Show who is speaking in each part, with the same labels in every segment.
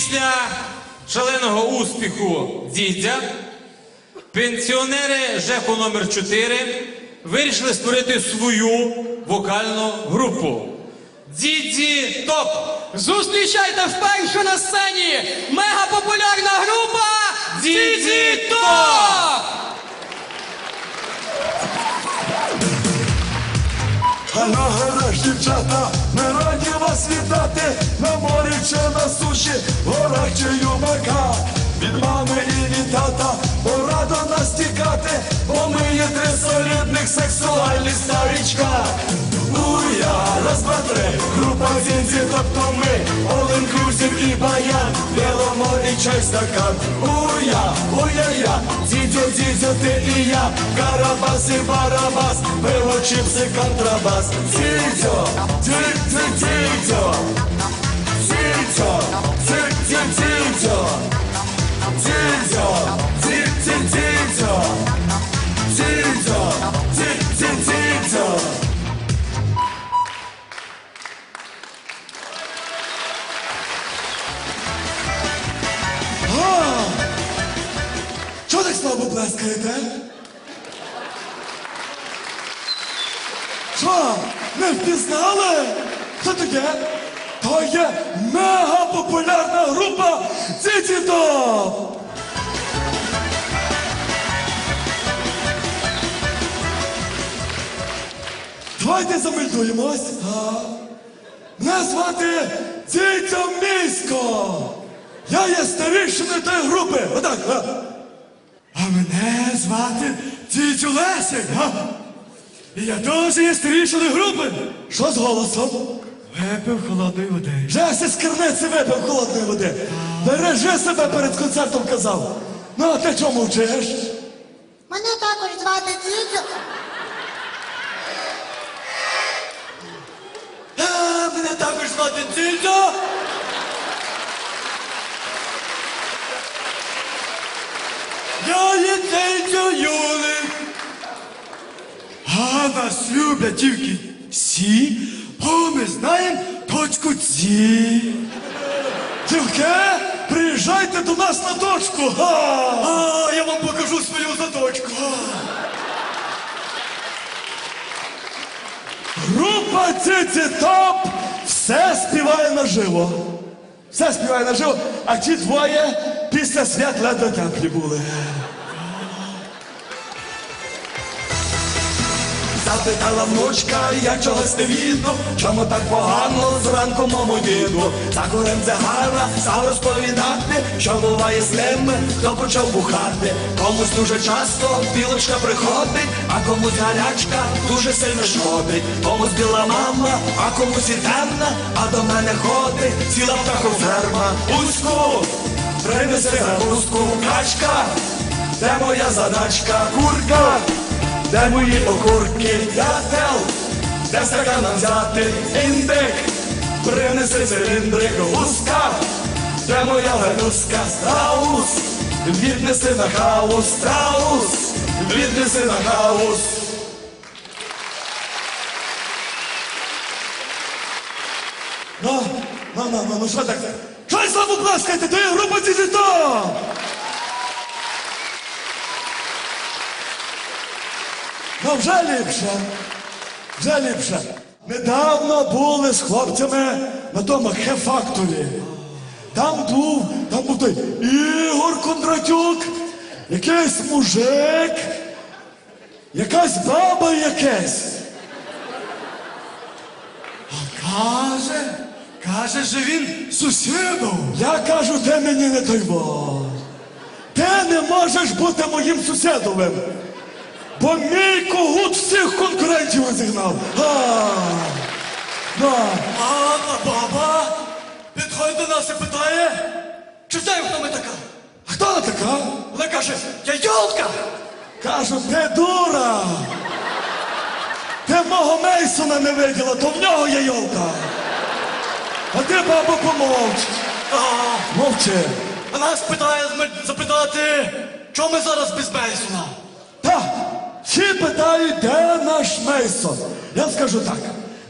Speaker 1: Після шаленого успіху дідя пенсіонери ЖЕКу номер 4 вирішили створити свою вокальну групу. Діді Топ!
Speaker 2: Зустрічайте вперше на сцені мегапопулярна група
Speaker 1: Діді Топ!
Speaker 3: А на горах дівчата, раді вас вітати на морі чи на суші, горах чи юмака. Від мами і від тата пора до нас тікати, бо ми є три солідних сексуальних старічка. Уя, раз, два, три, група зінзі, тобто ми, all inclusive і баян, білому і чай стакан. Уя, уя-я, дідьо, дідьо, ти і я, карабас і барабас, пиво, чипси, контрабас. Дідьо, дідьо, дідьо, дідьо, дідьо, дідьо, дідьо, так слабо? Що, не впізнали? Хто таке? То є мега популярна група Дідідоп! Давайте замельдуємось. Мене звати Дідьо Місько. Я є старішиною тої групи. Отак. Звати Дідьо Лесик. А? І я теж є старішиною групи. Що з голосом? Випив холодної води. Жеся з керниці випив холодної води. Бережи себе перед концертом казав. Ну, а ти чому мовчиш?
Speaker 4: Мене також звати Дідзю.
Speaker 3: А, мене також звати Дідьо. Я Дідьо Юлик. А нас люблять тільки всі, бо ми знаємо точку ці. Тільки приїжджайте до нас на точку. А, я вам покажу свою заточку. Група Топ все співає наживо. Все співає наживо, а ті двоє після свят ледве теплі були. Запитала внучка, як чогось не видно, чому так погано зранку мому діду. За курем загара став розповідати, що буває з ними, хто почав бухати. Комусь дуже часто білочка приходить, а комусь гарячка дуже сильно шкодить. Комусь біла мама, а комусь і темна, а до мене ходить ціла птахоферма. Уську, принеси гарустку, качка, де моя задачка, курка. Де мої окурки, дятел, де стакан взяти? Індик, принеси циліндрик, гуска, де моя галюска, страус, віднеси на хаус, страус, віднеси на хаус. Ну, ну, ну, ну, ну, що так? Славу плескаєте? То є група діджитал! Ну вже ліпше. Вже ліпше. Недавно були з хлопцями на тому хе-факторі. Там був, там був той Ігор Кондратюк, якийсь мужик, якась баба якась. Каже, каже, що він сусідом. Я кажу, ти мені не той бо. Ти не можеш бути моїм сусідовим. Бо мій когут всіх конкурентів розігнав. А, да.
Speaker 2: А баба підходить до нас і питає, чи знаємо, хто ми така?
Speaker 3: Хто вона така?
Speaker 2: Вона каже, я йолка!
Speaker 3: Кажу, ти дура. Ти мого Мейсона не виділа, то в нього є йолка. А ти, бабу, помовч. Мовчи.
Speaker 2: а нас питає запитати, чому ми зараз без Мейсона?
Speaker 3: Та, всі питають, де наш Мейсон. Я скажу так.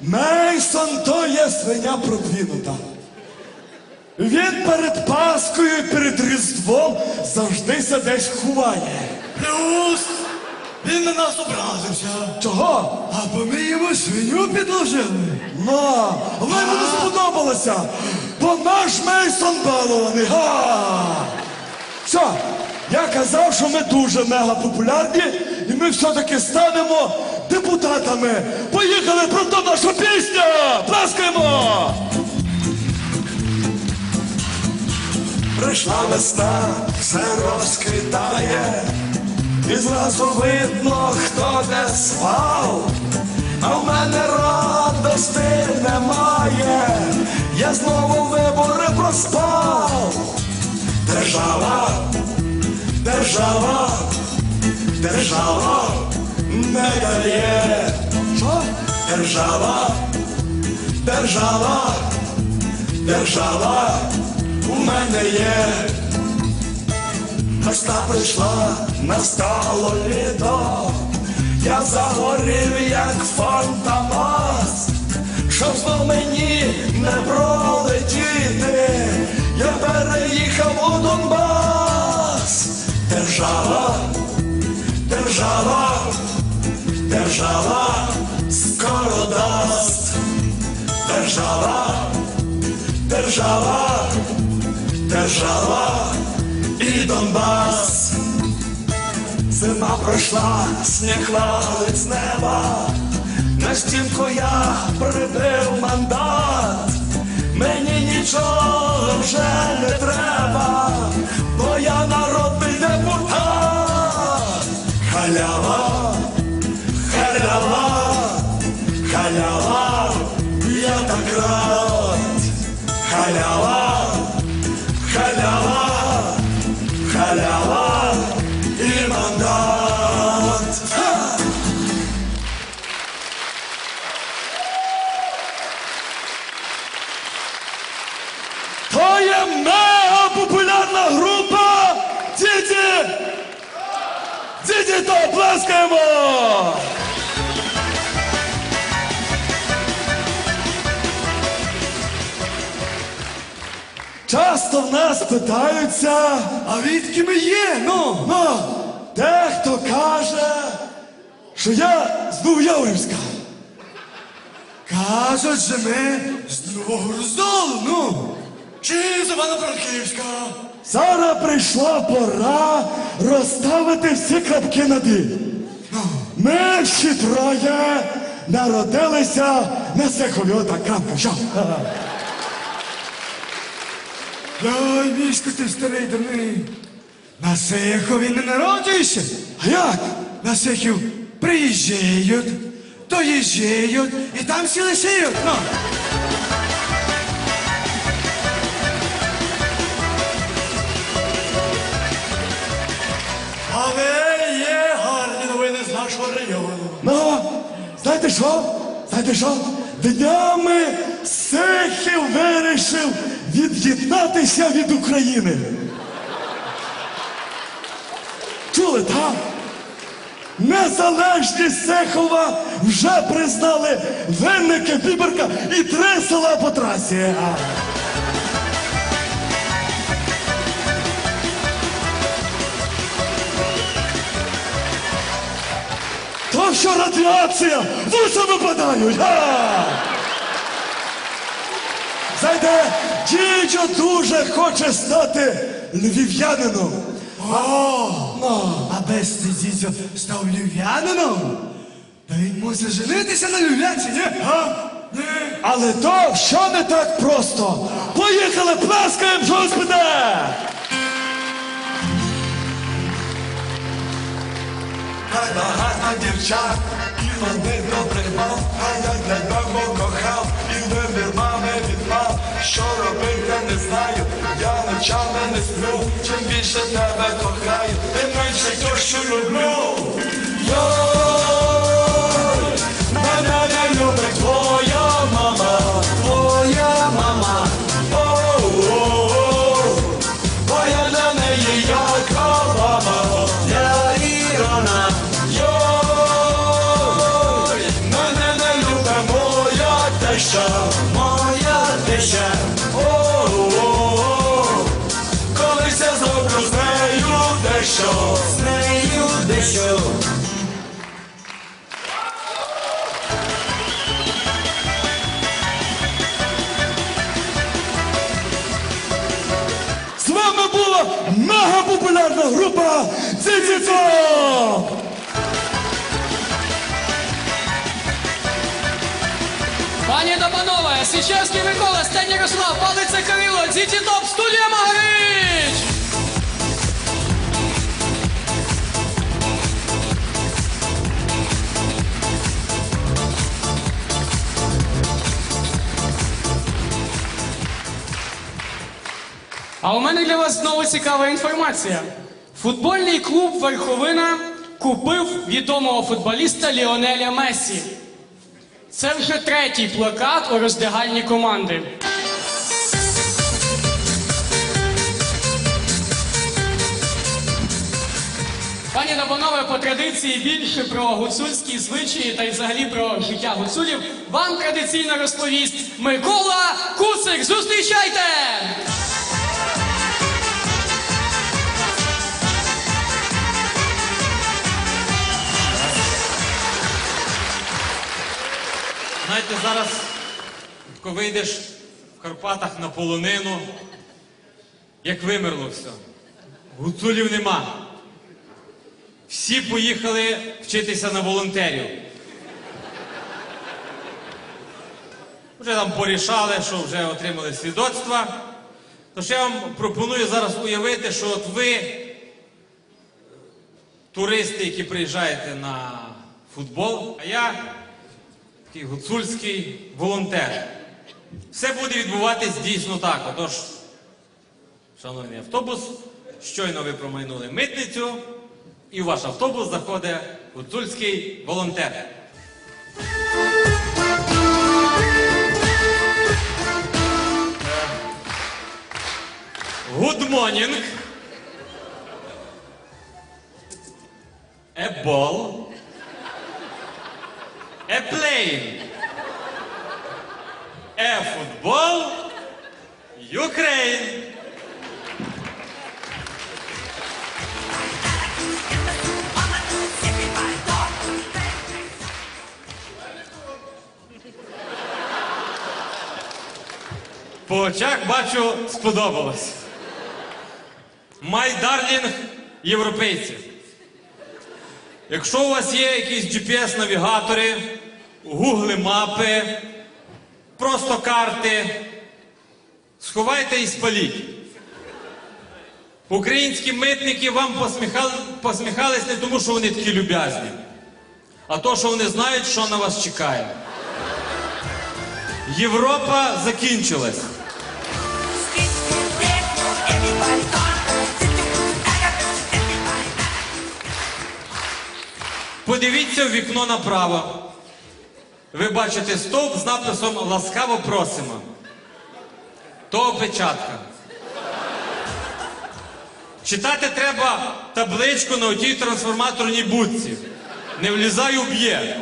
Speaker 3: Мейсон то є свиня продвинута. Він перед Паскою і перед Різдвом завжди ся десь ховає.
Speaker 2: Плюс він на нас образився.
Speaker 3: Чого?
Speaker 2: Або ми йому свиню підложили.
Speaker 3: На, але не сподобалося, бо наш Мейсон балований. Га! Все, я казав, що ми дуже мега популярні, і ми все-таки станемо депутатами. Поїхали про нашу пісню! Плескаємо! Прийшла весна, все розквітає, і зразу видно, хто де спав. А в мене радости немає, я знову вибори проспав. Держава, держава, держава не дає. Держава, держава, держава у мене є. Весна прийшла, настало літо, я загорів, як фантомас, щоб знов мені не пролетіти, я переїхав у Донбас. Держава, держава, держава скоро дасть. Держава, держава, держава і Донбас. Зима пройшла, сніг валить з неба, на стінку я прибив мандат, мені нічого вже не треба, бо я народний депутат. Халява, халява, халява, я так рад. Халява, Діді! Часто в нас питаються,
Speaker 2: А відки ми є, ну?
Speaker 3: ну, дехто каже, що я з Новояврівська.
Speaker 2: Кажуть, що ми з Нового Роздолу, ну. Чи з Івано-Франківська.
Speaker 3: Зараз прийшла пора розставити всі крапки над «і». Ми всі троє народилися на Сехові. Отак, крапка, що?
Speaker 2: Ой, мішко ти старий дурний. На Сихові не народжуєшся.
Speaker 3: А як?
Speaker 2: На Сихів приїжджають, доїжджають і там всі лишають, ну.
Speaker 3: Знаєте що? Знаєте що? Днями Сехів вирішив від'єднатися від України. Чули, так? Незалежність Сехова вже признали Винники, Біберка і три села по трасі. То що радіація, вуса випадають. А! Знаєте, дідьо дуже хоче стати львів'янином.
Speaker 2: А без дідьо став львів'янином? Та він мусить женитися на львів'янці, ні? А? Ні.
Speaker 3: Але то що не так просто. Поїхали, плескаємо, господи! Гарна, гарна дівчат, і вони добре мав, а я для нього кохав, і вибір мами відпав. Що робити, не знаю, я ночами не сплю, чим більше тебе кохаю, тим менше тещу люблю. Йой, плече, о-о-о, колись я зроблю з нею дещо, з дещо. З вами була мегапопулярна група Цицицо!
Speaker 5: Пані та панове, Січевський Микола, Стень Ярослав, Палиця Кирило, Діті Топ, студія Магарич! А у мене для вас знову цікава інформація. Футбольний клуб Верховина купив відомого футболіста Ліонеля Мессі. Це вже третій плакат у роздягальні команди. Пані та панове, по традиції більше про гуцульські звичаї та й взагалі про життя гуцулів вам традиційно розповість Микола Куцик. Зустрічайте!
Speaker 1: Знаєте, зараз коли вийдеш в Карпатах на полонину, як вимерло все. Гуцулів нема. Всі поїхали вчитися на волонтерів. Вже там порішали, що вже отримали свідоцтва. Тож я вам пропоную зараз уявити, що от ви, туристи, які приїжджаєте на футбол, а я такий гуцульський волонтер. Все буде відбуватись дійсно так. Отож, шановний автобус, щойно ви промайнули митницю, і в ваш автобус заходить гуцульський волонтер. Good morning. A ball. A plane. A football. Ukraine. По очах бачу, сподобалось. My darling європейці. Якщо у вас є якісь GPS-навігатори, гугли мапи, просто карти, сховайте і спаліть. Українські митники вам посміхали, посміхались не тому, що вони такі люб'язні, а то, що вони знають, що на вас чекає. Європа закінчилась. Подивіться в вікно направо. Ви бачите стовп з написом Ласкаво просимо. То опечатка. Читати треба табличку на отій трансформаторній будці. Не влізай уб'є.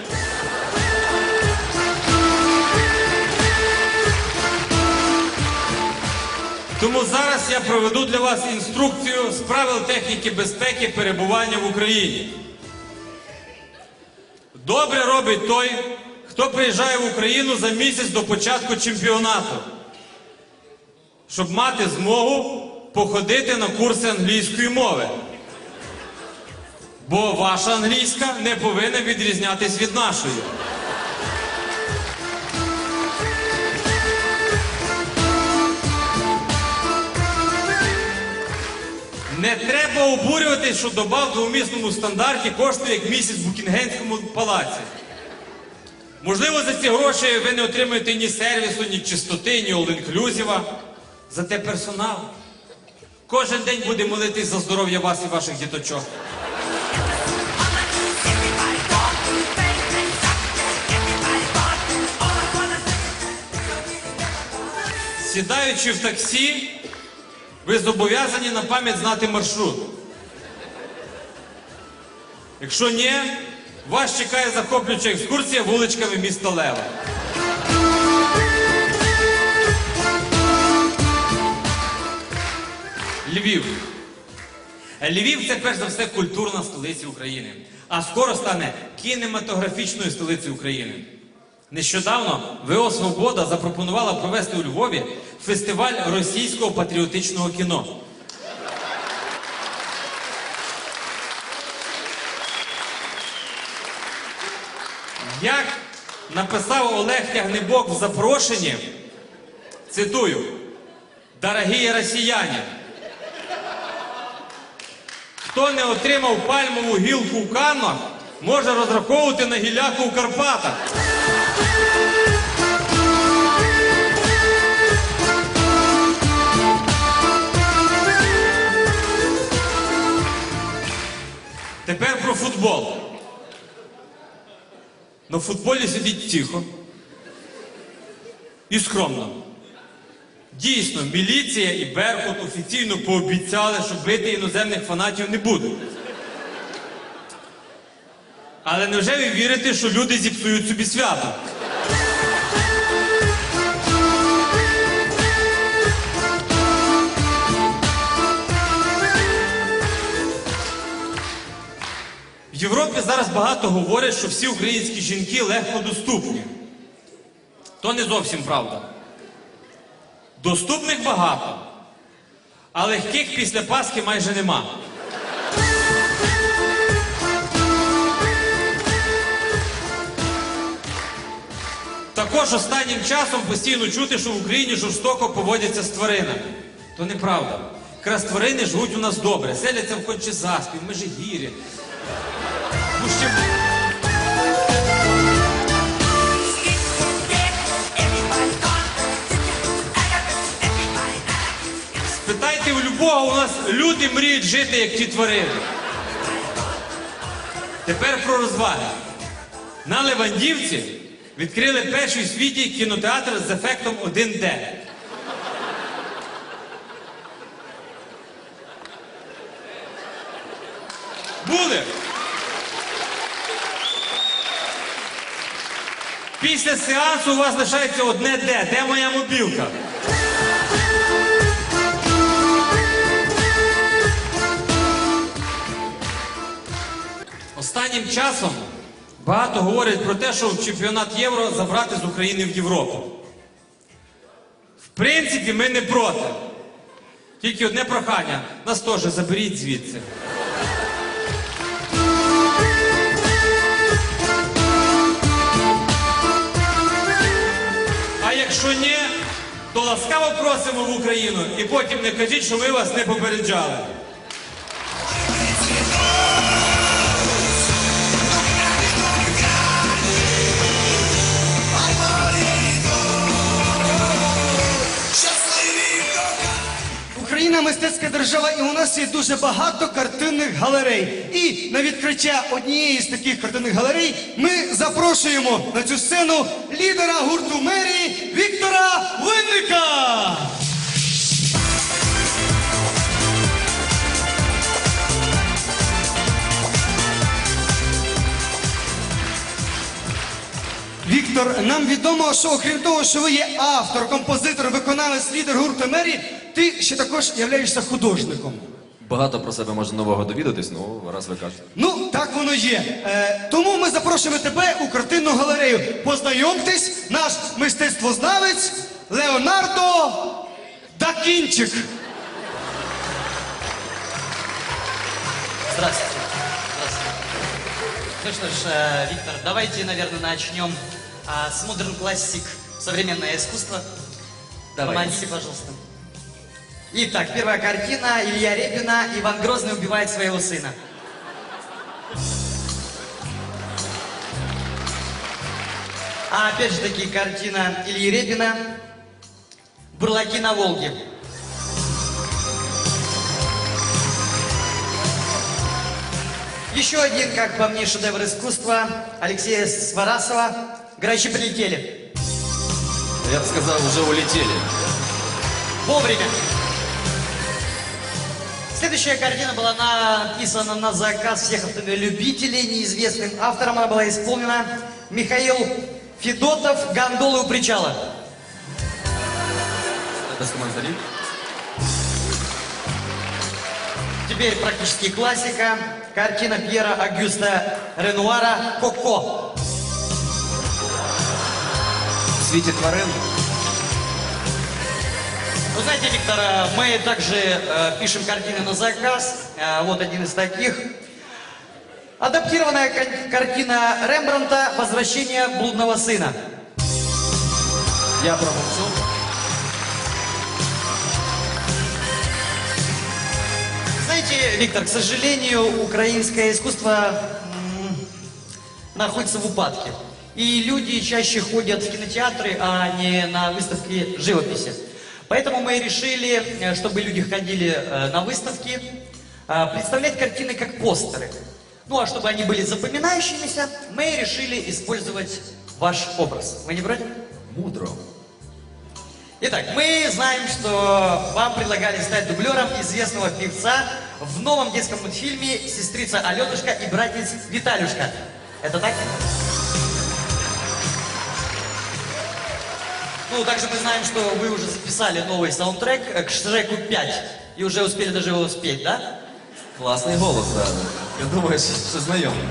Speaker 1: Тому зараз я проведу для вас інструкцію з правил техніки безпеки перебування в Україні. Добре робить той, хто приїжджає в Україну за місяць до початку чемпіонату, щоб мати змогу походити на курси англійської мови. Бо ваша англійська не повинна відрізнятись від нашої. Не треба обурюватись, що доба в двомісному стандарті коштує як місяць в Букінгемському палаці. Можливо, за ці гроші ви не отримаєте ні сервісу, ні чистоти, ні all-inclusive. Зате персонал. Кожен день буде молитись за здоров'я вас і ваших діточок. Сідаючи в таксі, ви зобов'язані на пам'ять знати маршрут. Якщо ні, вас чекає захоплююча екскурсія вуличками міста Лева. Львів. Львів це перш за все культурна столиця України, а скоро стане кінематографічною столицею України. Нещодавно ВО Свобода запропонувала провести у Львові фестиваль російського патріотичного кіно. Як написав Олег Тягнебок в запрошенні, цитую, «Дорогі росіяни, хто не отримав пальмову гілку в Каннах, може розраховувати на гіляку в Карпатах. Тепер про футбол. На футболі сидіть тихо і скромно. Дійсно, міліція і Беркут офіційно пообіцяли, що бити іноземних фанатів не будуть. Але невже ви вірите, що люди зіпсують собі свято? В Європі зараз багато говорять, що всі українські жінки легко доступні. То не зовсім правда. Доступних багато, а легких після Пасхи майже нема. Також останнім часом постійно чути, що в Україні жорстоко поводяться з тваринами. То неправда. Якраз тварини живуть у нас добре, селяться в Кончезаспі, в Межигір'ї. Ну. Спитайте у любого, у нас люди мріють жити, як ті тварини. Тепер про розваги. На Левандівці відкрили перший у світі кінотеатр з ефектом 1D. Були. Після сеансу у вас лишається одне де. Де моя мобілка? Останнім часом багато говорять про те, що чемпіонат Євро забрати з України в Європу. В принципі, ми не проти. Тільки одне прохання. Нас теж заберіть звідси. Якщо ні, то ласкаво просимо в Україну і потім не кажіть, що ми вас не попереджали.
Speaker 6: Україна мистецька держава, і у нас є дуже багато картинних галерей. І на відкриття однієї з таких картинних галерей ми запрошуємо на цю сцену лідера гурту мерії Віктора Винника. Віктор, нам відомо, що окрім того, що ви є автор, композитор, виконавець, лідер гурту Мері, ти ще також являєшся художником.
Speaker 7: Багато про себе можна нового довідатись, ну раз ви кажете.
Speaker 6: Ну, так воно є. Е, тому ми запрошуємо тебе у картинну галерею. Познайомтесь, наш мистецтвознавець Леонардо Дакінчик.
Speaker 8: Здравствуйте. Здравствуйте. Ну что ж, э, Виктор, давайте, наверное, начнем а, с Modern Classic, современное искусство.
Speaker 7: Давайте.
Speaker 8: Помогите, пожалуйста. Итак, первая картина Илья Репина «Иван Грозный убивает своего сына». А опять же таки картина Ильи Репина «Бурлаки на Волге». Еще один, как по мне, шедевр искусства Алексея Сварасова «Грачи прилетели».
Speaker 7: Я бы сказал, уже улетели.
Speaker 8: Вовремя. Следующая картина была написана на заказ всех автомобилей-любителей. Неизвестным автором она была исполнена. Михаил Федотов «Гондолы у причала». Теперь практически классика. Картина Пьера Агюста Ренуара «Коко».
Speaker 7: В свете тварин.
Speaker 8: Вы знаете, Виктор, э, мы также э, пишем картины на заказ. Э, вот один из таких. Адаптированная картина Рембранта «Возвращение блудного сына».
Speaker 7: Я промовчу.
Speaker 8: Знаете, Виктор, к сожалению, украинское искусство находится в упадке. И люди чаще ходят в кинотеатры, а не на выставки живописи. Поэтому мы решили, э, чтобы люди ходили э, на выставки, э, представлять картины как постеры. Ну а чтобы они были запоминающимися, мы решили использовать ваш образ. Вы не против?
Speaker 7: Мудро.
Speaker 8: Итак, мы знаем, что вам предлагали стать дублером известного певца в новом детском мультфильме «Сестрица Алетушка и братец Виталюшка». Это так? Ну, также мы знаем, что вы уже записали новый саундтрек э, к Шреку 5 и уже успели даже его спеть, да?
Speaker 7: Класний голос, да. Я думаю, що знайомий.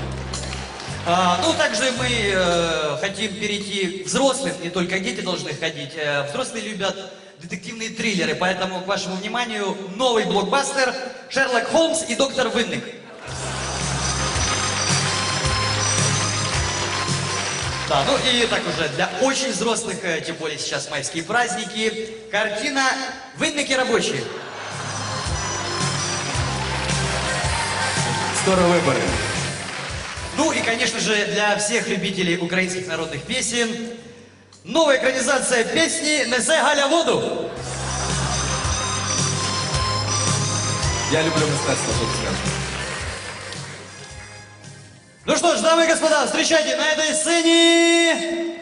Speaker 8: А, ну, также мы э, хотим перейти к взрослым, не только дети должны ходить. Э, взрослые любят детективные триллеры, поэтому к вашему вниманию новый блокбастер «Шерлок Холмс и доктор Винник». Да, ну и так уже для очень взрослых, э, тем более сейчас майские праздники, картина «Винники рабочие».
Speaker 7: Скоро вибори.
Speaker 8: Ну и, конечно же, для всех любителей украинских народных песен, новая экранизация песни «Несе Галя воду».
Speaker 7: Я люблю мистецтво, що ти скажеш.
Speaker 8: Ну что ж, дамы и господа, встречайте на этой сцене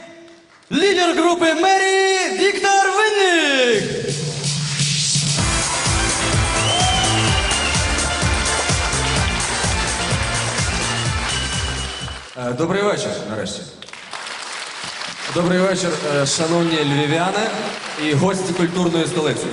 Speaker 8: лидер группы Мэри Виктор Винник.
Speaker 7: Е, Добрий вечір, нарешті. Добрий вечір, е, шановні львів'яни і гості культурної столиці.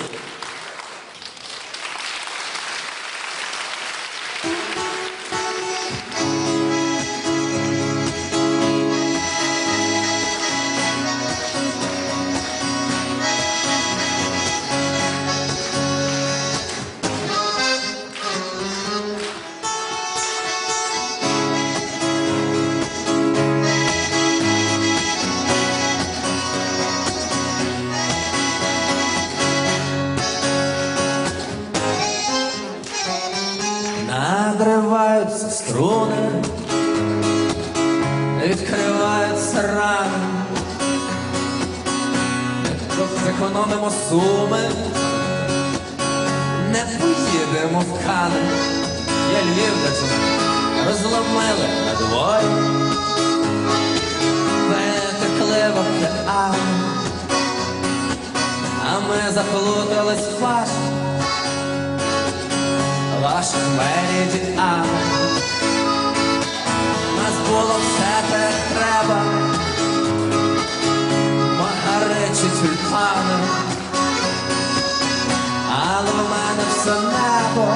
Speaker 9: А ми заплутались в фаші ваших меридіан. Нас було все те треба, магаричі тюльпани, але в мене все небо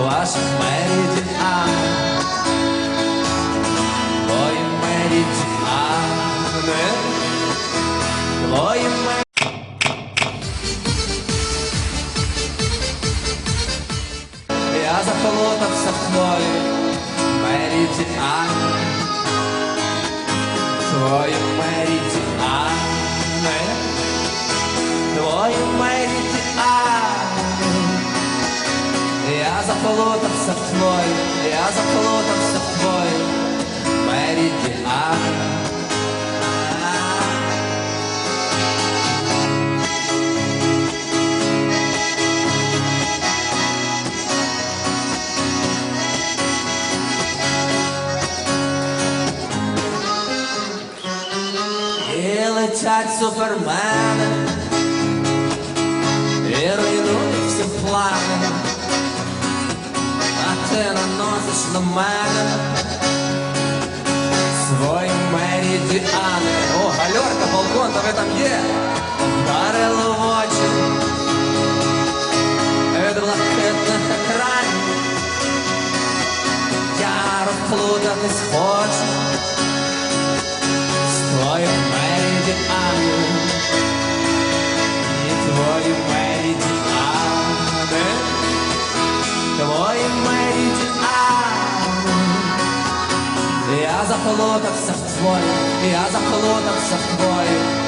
Speaker 9: ваших меридіан. Твої Я Мэри в Твою Мэри твої Твою Мэри меридіани. Я заплутався в твою, я заплутався в твої летять супермени, і руйнують всі плани, а ти наносиш на мене свої меридіани. О, гальорка, балкон, та ви там є? Вдарило в очі від блакитних екранів. Я розплутатись хочу Я заплутався в твої, я заплутався в твою